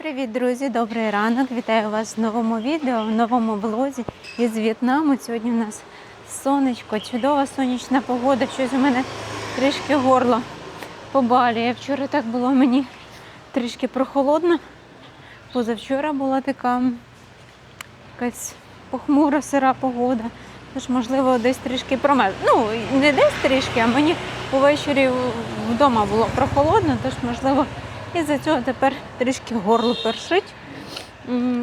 Привіт, друзі! Добрий ранок! Вітаю вас в новому відео, в новому влозі із В'єтнаму. Сьогодні у нас сонечко, чудова сонячна погода. Щось у мене трішки горло побалює. Вчора так було мені трішки прохолодно. Позавчора була така якась похмура, сира погода. Тож, можливо, десь трішки промерз. Ну, не десь трішки, а мені увечері вдома було прохолодно, тож, можливо, із-за цього тепер трішки горло першить.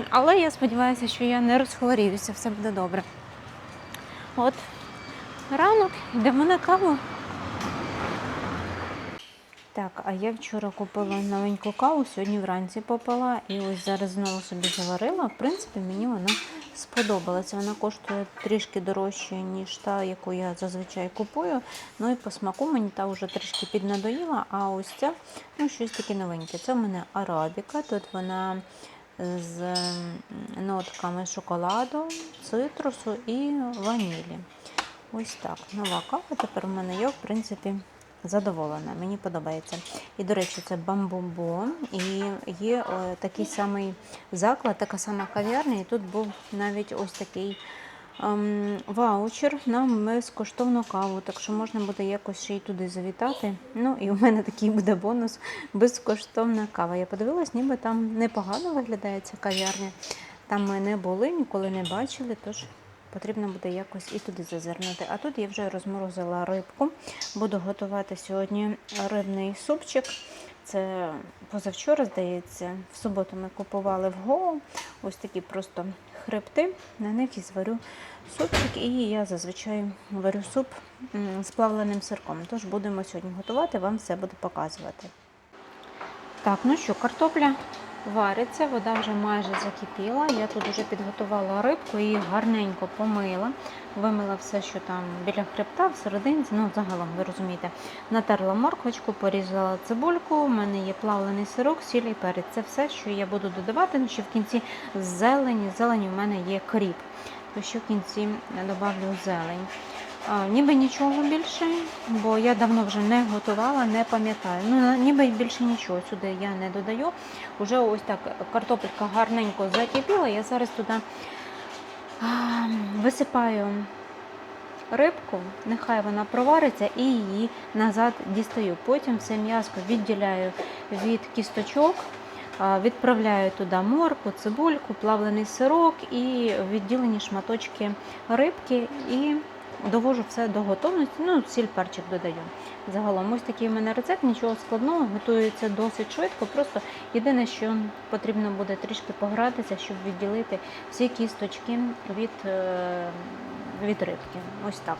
Але я сподіваюся, що я не розхворіюся, все буде добре. От ранок, йдемо на каву. Так, а я вчора купила новеньку каву, сьогодні вранці попила і ось зараз знову собі заварила. В принципі, мені вона сподобалася. Вона коштує трішки дорожче, ніж та, яку я зазвичай купую. Ну і по смаку мені та вже трішки піднадоїла, а ось ця ну, щось таке новеньке. Це в мене арабіка. Тут вона з нотками шоколаду, цитрусу і ванілі. Ось так. Нова кава тепер у мене є, в принципі, задоволена. Mені подобається. І, до речі, це бамбумбон. І є е, такий самий заклад, така сама кав'ярня. І тут був навіть ось такий ем, ваучер на безкоштовну каву. Так що можна буде якось ще й туди завітати. Ну і у мене такий буде бонус безкоштовна кава. Я подивилась, ніби там непогано виглядає ця кав'ярня. Там ми не були, ніколи не бачили, тож потрібно буде якось і туди зазирнути. А тут я вже розморозила рибку. Буду готувати сьогодні рибний супчик. Це позавчора, здається, в суботу ми купували в Гоу. Ось такі просто хребти. На них і зварю супчик. І я зазвичай варю суп з плавленим сирком. Тож будемо сьогодні готувати, вам все буду показувати. Так, ну що, картопля вариться, вода вже майже закипіла. Я тут вже підготувала рибку і гарненько помила. Вимила все, що там біля хребта, всерединці, ну загалом, ви розумієте, натерла морквочку, порізала цибульку, у мене є плавлений сирок, сіль перець. Це все, що я буду додавати. Ну, ще в кінці зелені. Зелені у мене є кріп. То ще в кінці додавлю зелень. Ніби нічого більше, бо я давно вже не готувала, не пам'ятаю. Ну, ніби більше нічого сюди я не додаю. Уже ось так картопелька гарненько закипіла. Я зараз туди висипаю рибку, нехай вона провариться і її назад дістаю. Потім все м'ясо відділяю від кісточок. Відправляю туди морку, цибульку, плавлений сирок і відділені шматочки рибки і довожу все до готовності. Ну, сіль перчик додаю. Загалом ось такий в мене рецепт, нічого складного, готується досить швидко. Просто єдине, що потрібно буде трішки погратися, щоб відділити всі кісточки від, е, від рибки. Ось так.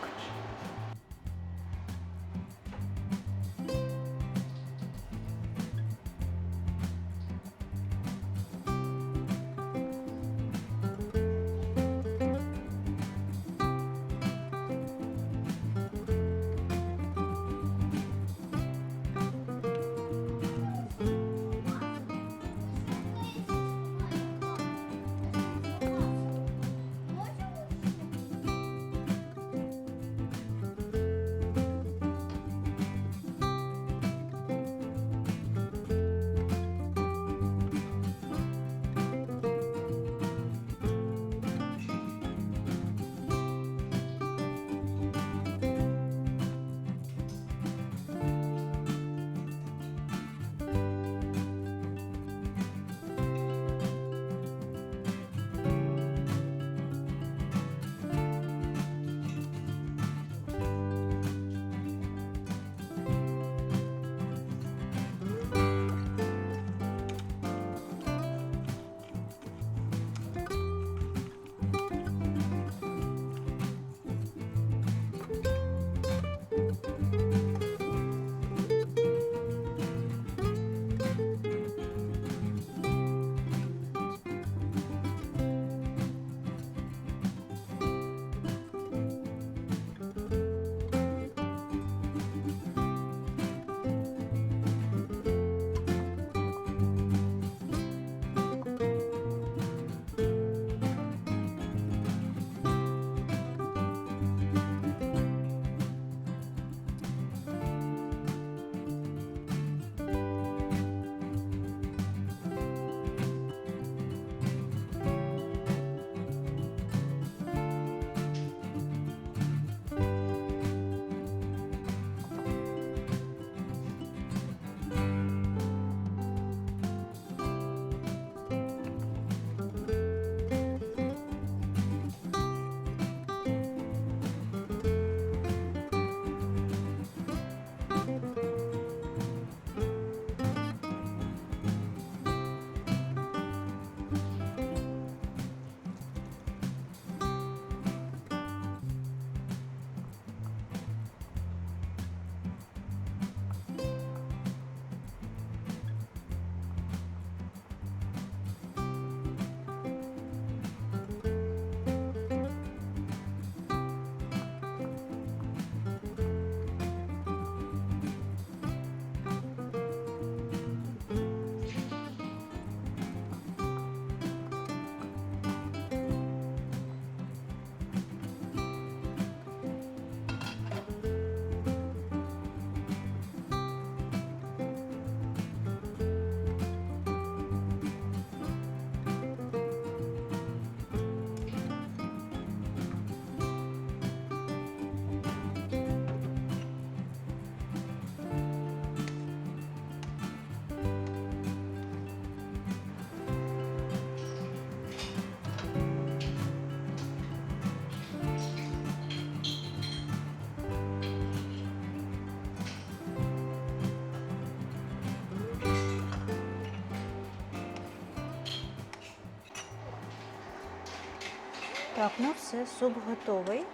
Так, ну все, суп готовий.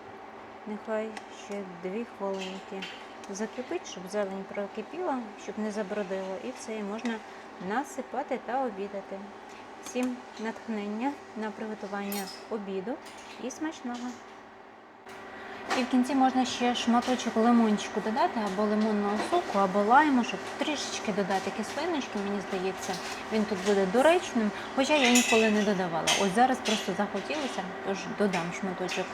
Нехай ще дві хвилинки закипить, щоб зелень прокипіла, щоб не забродило. І все, і можна насипати та обідати. Всім натхнення на приготування обіду і смачного. І в кінці можна ще шматочок лимончику додати, або лимонного соку, або лайму, щоб трішечки додати кислиночки, мені здається, він тут буде доречним, хоча я ніколи не додавала. Ось зараз просто захотілося, тож додам шматочок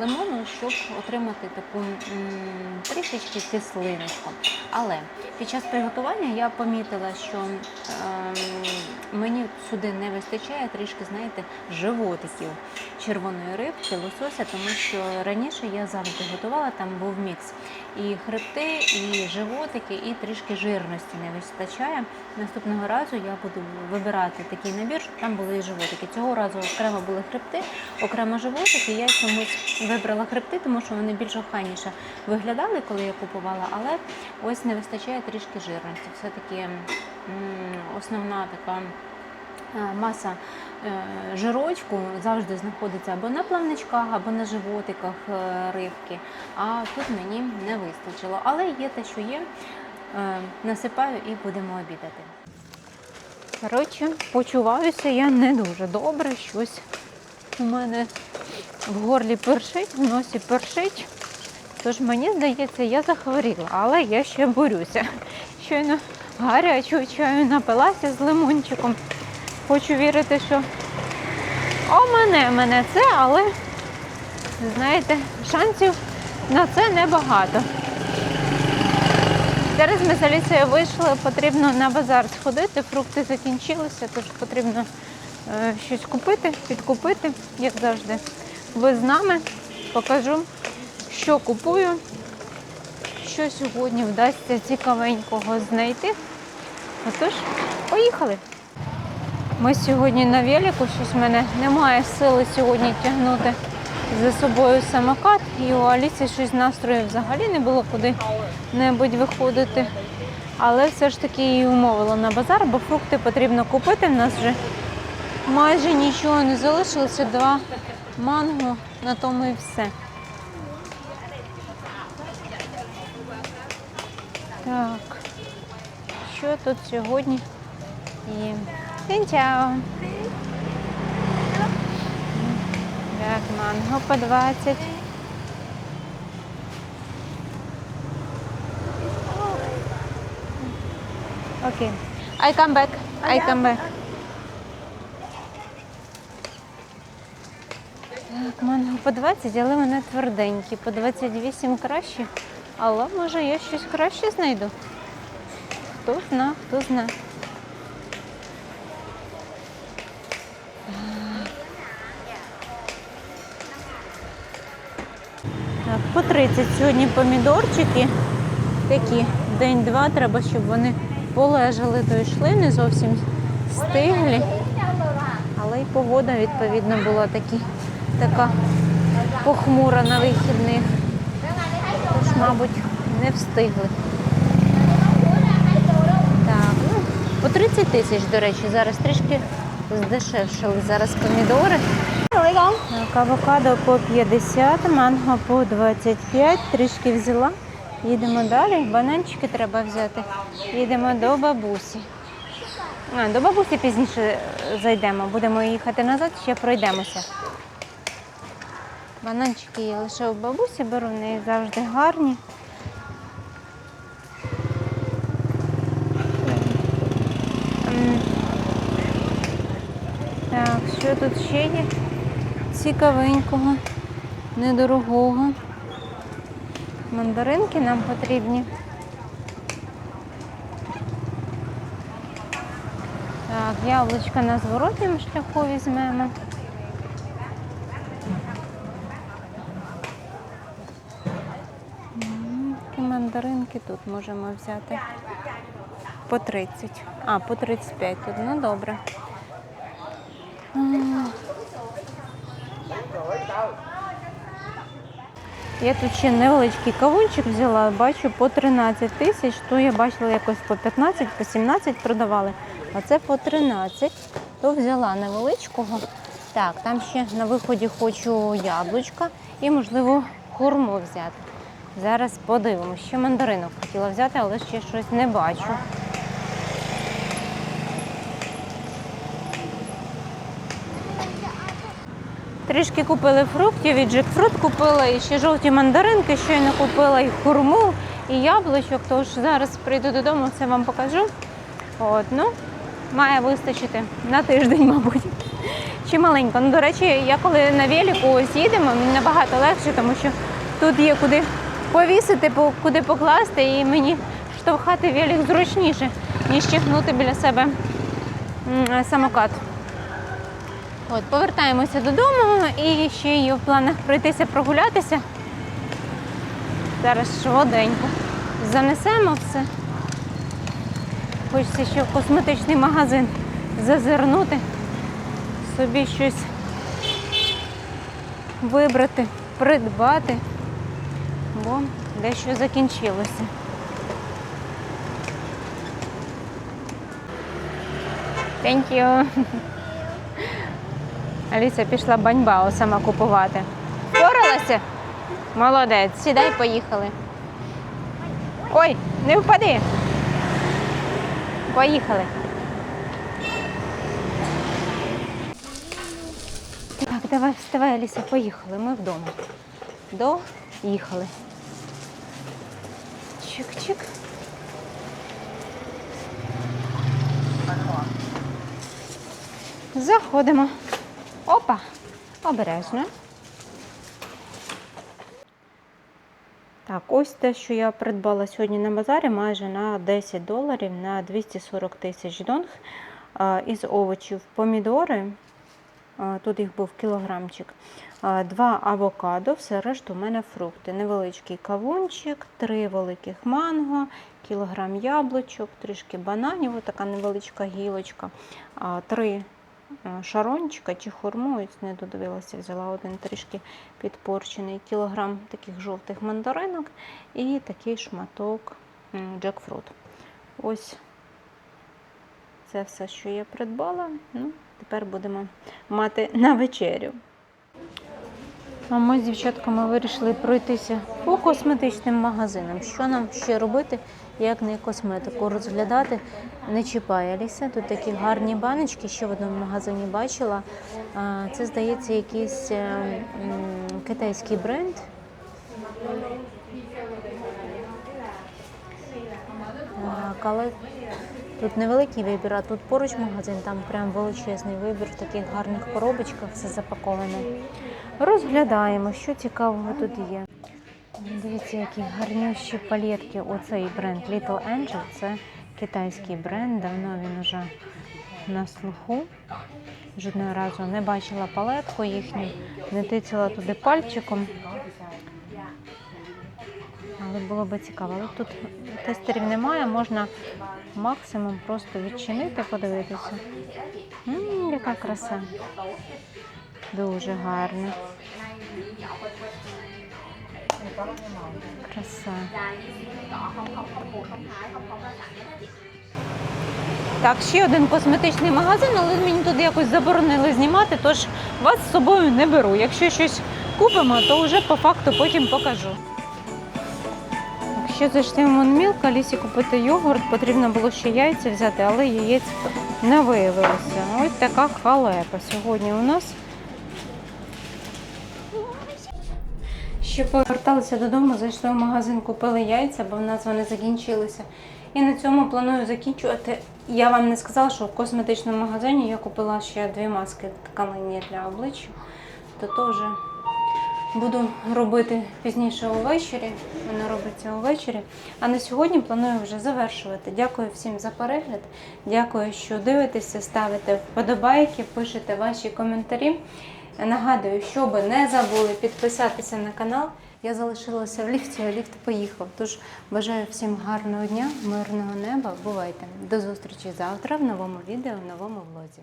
лимону, щоб отримати таку м, трішечки кислиночку. Але під час приготування я помітила, що ем, мені сюди не вистачає трішки, знаєте, животиків червоної рибки, лосося, тому що раніше я завжди готувала, там був мікс. І хребти, і животики, і трішки жирності не вистачає. Наступного разу я буду вибирати такий набір, щоб там були і животики. Цього разу окремо були хребти, окремо животики. Я чомусь вибрала хребти, тому що вони більш охайніше виглядали, коли я купувала, але ось не вистачає трішки жирності. Все-таки основна така маса е, жирочку завжди знаходиться або на плавничках, або на животиках е, рибки. А тут мені не вистачило. Але є те, що є. Е, Насипаю і будемо обідати. Коротше, почуваюся я не дуже добре. Щось у мене в горлі першить, в носі першить. Тож мені здається, я захворіла, але я ще борюся. Щойно гарячого чаю напилася з лимончиком. Хочу вірити, що о мене, мене це, але знаєте, шансів на це небагато. Зараз ми з Алісою вийшли, потрібно на базар сходити, фрукти закінчилися, тож потрібно е, щось купити, підкупити, як завжди. Ви з нами покажу, що купую, що сьогодні вдасться цікавенького знайти. Отож, поїхали! Ми сьогодні на велику, щось в мене немає сили сьогодні тягнути за собою самокат. І у Аліці щось настрою взагалі не було куди-небудь виходити. Але все ж таки її умовила на базар, бо фрукти потрібно купити. В нас вже майже нічого не залишилося. Два манго, на тому і все. Так, що тут сьогодні є? Сінчао. Так, манго по 20. Окей. I come back. I come back. Так, манго по 20, але вони тверденькі. По 28 краще. Але може я щось краще знайду. Хто зна, хто зна. По 30 сьогодні помідорчики. Такі день-два, треба, щоб вони полежали, то йшли, не зовсім стиглі. Але й погода, відповідно, була такі, така похмура на вихідних. Тож, мабуть, не встигли. Так, ну, по 30 тисяч, до речі, зараз трішки здешевшили зараз помідори. Так, авокадо по 50, манго по 25, трішки взяла. Їдемо далі. Бананчики треба взяти. Їдемо до бабусі. А, до бабусі пізніше е, зайдемо. Будемо їхати назад, ще пройдемося. Бананчики я лише у бабусі беру, в неї завжди гарні. Так, що тут ще є? Цікавенького, недорогого. Мандаринки нам потрібні. Так, яблучка на зворотньому шляху візьмемо. Мандаринки тут можемо взяти. По 30. А, по 35 тут. Ну добре. Я тут ще невеличкий кавунчик взяла, бачу по 13 тисяч, то я бачила якось по 15, по 17 продавали, а це по 13. То взяла невеличкого, Так, там ще на виході хочу яблучка і, можливо, хурму взяти. Зараз подивимось. Ще мандаринок хотіла взяти, але ще щось не бачу. Трішки купили фруктів, і джекфрут купила, і ще жовті мандаринки, щойно купила і хурму, і яблучок. Тож зараз прийду додому, все вам покажу. От, ну, має вистачити на тиждень, мабуть. Чи маленько. Ну, до речі, я коли на велику ось їдемо, мені набагато легше, тому що тут є куди повісити, куди покласти, і мені штовхати велик зручніше, ніж чихнути біля себе самокат. От, повертаємося додому і ще є в планах пройтися прогулятися. Зараз швиденько. Занесемо все. Хочеться ще в косметичний магазин зазирнути, собі щось вибрати, придбати, бо дещо закінчилося. Thank. Аліса пішла баньбао сама купувати. Впоралася? Молодець, сідай, поїхали. Ой, не впади. Поїхали. Так, давай вставай, Аліса, поїхали. Ми вдома. Доїхали. Чик-чик. Заходимо. Опа, обережно. Так, ось те, що я придбала сьогодні на базарі, майже на 10 доларів на 240 тисяч донг. Із овочів помідори, тут їх був кілограмчик, два авокадо, все решта у мене фрукти. Невеличкий кавунчик, три великих манго, кілограм яблучок, трішки бананів, така невеличка гілочка, три шарончика чи хурму, ось не додивилася, взяла один трішки підпорчений кілограм таких жовтих мандаринок і такий шматок джекфрут. Ось це все, що я придбала. Ну, тепер будемо мати на вечерю. А ми з дівчатками вирішили пройтися по косметичним магазинам. Що нам ще робити, як не косметику розглядати? Не чіпає Аліса. Тут такі гарні баночки, ще в одному магазині бачила. Це, здається, якийсь е, китайський бренд. Але тут невеликий вибір, а тут поруч магазин, там прям величезний вибір в таких гарних коробочках, все запаковане. Розглядаємо, що цікавого тут є. Дивіться, які гарнющі палетки. Оцей бренд Little Angel. Це китайський бренд. Давно він уже на слуху. Жодного разу не бачила палетку їхню, не тицяла туди пальчиком. Але було би цікаво. Але тут тестерів немає, можна максимум просто відчинити, подивитися. М, яка краса. Дуже гарно. Краса. Так, ще один косметичний магазин, але мені тут якось заборонили знімати, тож вас з собою не беру. Якщо щось купимо, то вже по факту потім покажу. Якщо зайшли в Монмілк, Алісі купити йогурт, потрібно було ще яйця взяти, але яєць не виявилося. Ось така халепа сьогодні у нас. Ще поверталися додому, зайшли в магазин, купили яйця, бо в нас вони закінчилися. І на цьому планую закінчувати. Я вам не сказала, що в косметичному магазині я купила ще дві маски тканинні для обличчя. То вже буду робити пізніше увечері. Вона робиться увечері. А на сьогодні планую вже завершувати. Дякую всім за перегляд. Дякую, що дивитеся, ставите вподобайки, пишете ваші коментарі. Нагадую, щоб не забули підписатися на канал. Я залишилася в ліфті, а ліфт поїхав. Тож бажаю всім гарного дня, мирного неба. Бувайте! До зустрічі завтра в новому відео, в новому влозі.